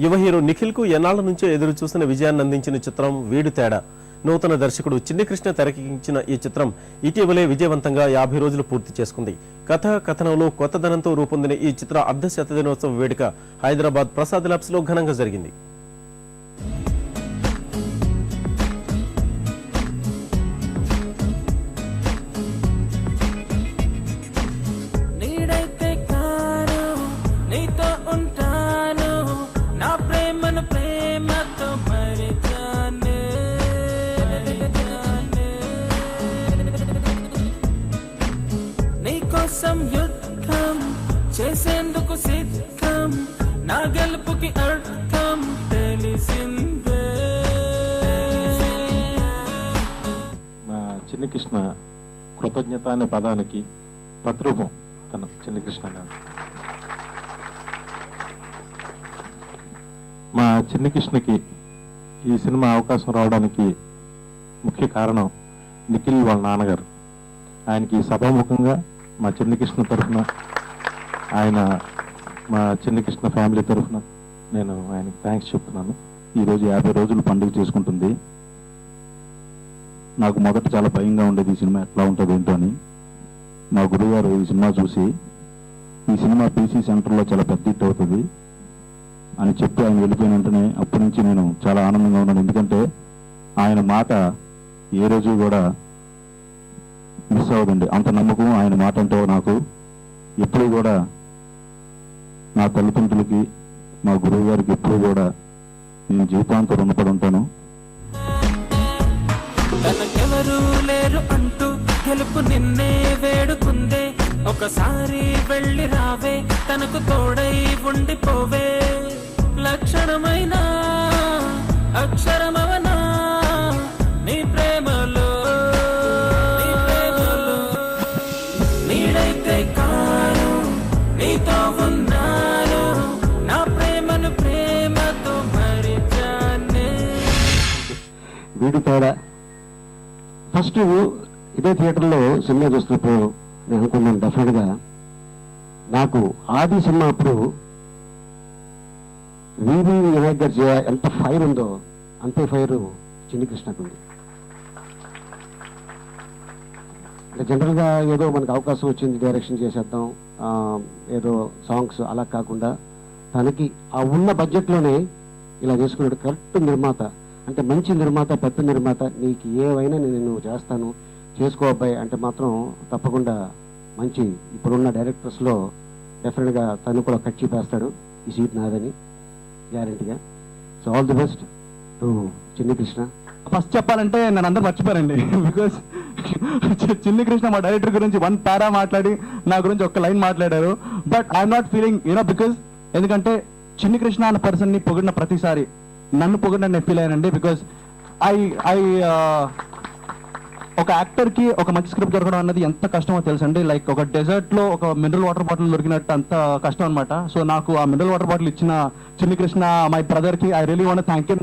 యువ హీరో నిఖిల్కు ఎన్నాళ్ళ నుంచో ఎదురు చూసిన విజయాన్ని అందించిన చిత్రం వీడు తేడా. నూతన దర్శకుడు చిన్ని కృష్ణ తెరకెక్కించిన ఈ చిత్రం ఇటీవలే విజయవంతంగా యాభై రోజులు పూర్తి చేసుకుంది. కథ కథనంలో కొత్తదనంతో రూపొందిన ఈ చిత్ర అర్ధ శతదినోత్సవ వేడుక హైదరాబాద్ ప్రసాద్ ల్యాబ్స్లో ఘనంగా జరిగింది. అర్థం చేసేందుకు సిద్ధం. నా గెలుపుకి అర్థం తెలిసిందే. మా చిన్ని కృష్ణ కృతజ్ఞత అనే పదానికి పత్రూపం తన చిన్ని కృష్ణ గారు. మా చిన్ని కృష్ణకి ఈ సినిమా అవకాశం రావడానికి ముఖ్య కారణం నిఖిల్ వాళ్ళ నాన్నగారు. ఆయనకి సభాముఖంగా మా చిన్నకృష్ణ తరఫున ఆయన మా చిన్నకృష్ణ ఫ్యామిలీ తరఫున నేను ఆయనకి థ్యాంక్స్ చెప్తున్నాను. ఈరోజు యాభై రోజులు పండుగ చేసుకుంటుంది. నాకు మొదట చాలా భయంగా ఉండేది ఈ సినిమా ఎట్లా ఉంటుంది ఏంటో అని. మా గురుగారు ఈ సినిమా చూసి ఈ సినిమా పీసీ సెంటర్లో చాలా పెద్ద హిట్ అవుతుంది అని చెప్పి ఆయన వెళ్ళిపోయిన వెంటనే అప్పటి నుంచి నేను చాలా ఆనందంగా ఉన్నాను. ఎందుకంటే ఆయన మాట ఏ రోజు కూడా మిస్ అవ్వదండి. అంత నమ్మకం ఆయన మాట అంటే నాకు ఎప్పుడు కూడా నా తల్లిదండ్రులకి మా గురువు గారికి ఎప్పుడు కూడా నేను జీవితాంతం రుణపడి ఉంటాను. తనకెవరూ లేరు అంటూ గెలుపు నిన్నే వేడుకుందే. ఒకసారి వెళ్ళి రావే తనకు తోడై ఉండిపోవే. లక్షణమైన నీడైతే కాను నీతో ఉన్నాను. నా ప్రేమను ప్రేమతో మరిచానే. వీడి తేడా ఫస్ట్ ఇదే థియేటర్లో సినిమా చూస్తున్నప్పుడు నేను అనుకున్నాను డెఫినెట్గా. నాకు ఆది సినిమా అప్పుడు వివి వినాయక్ గారు ఎంత ఫైర్ ఉందో అంతే ఫైర్ చిన్ని కృష్ణకు ఉంది. అంటే జనరల్గా ఏదో మనకు అవకాశం వచ్చింది డైరెక్షన్ చేసేద్దాం ఏదో సాంగ్స్ అలా కాకుండా తనకి ఆ ఉన్న బడ్జెట్లోనే ఇలా చేసుకున్నాడు కరెక్ట్ నిర్మాత. అంటే మంచి నిర్మాత పెద్ద నిర్మాత నీకు ఏవైనా నేను చేస్తాను చేసుకో అబ్బాయి అంటే మాత్రం తప్పకుండా మంచి ఇప్పుడున్న డైరెక్టర్స్లో డెఫినెట్గా తను కూడా కట్ చేపేస్తాడు ఈ సీట్ నాదని గ్యారంటీగా. So all the best to Chinni Krishna. First చెప్పాలంటే నన్ను అందరు మర్చిపోయారండి బికాస్ చిన్ని కృష్ణ మా డైరెక్టర్ గురించి వన్ పారా మాట్లాడి నా గురించి ఒక్క లైన్ మాట్లాడారు. But I'm not feeling you know because ఎందుకంటే చిన్ని కృష్ణ అన్న పర్సన్ని పొగిడిన ప్రతిసారి నన్ను పొగిడిన నేను ఫీల్ అయ్యానండి బికాస్ ఐ ఐ ఒక యాక్టర్కి ఒక మంచి స్క్రిప్ట్ దొరకడం అన్నది ఎంత కష్టమో తెలుసండి. లైక్ ఒక డెజర్ట్లో ఒక మినరల్ వాటర్ బాటిల్ దొరికినట్టు అంత కష్టం అనమాట సో నాకు ఆ మినరల్ వాటర్ బాటిల్ ఇచ్చిన చిన్ని కృష్ణ మై బ్రదర్కి I really want thank you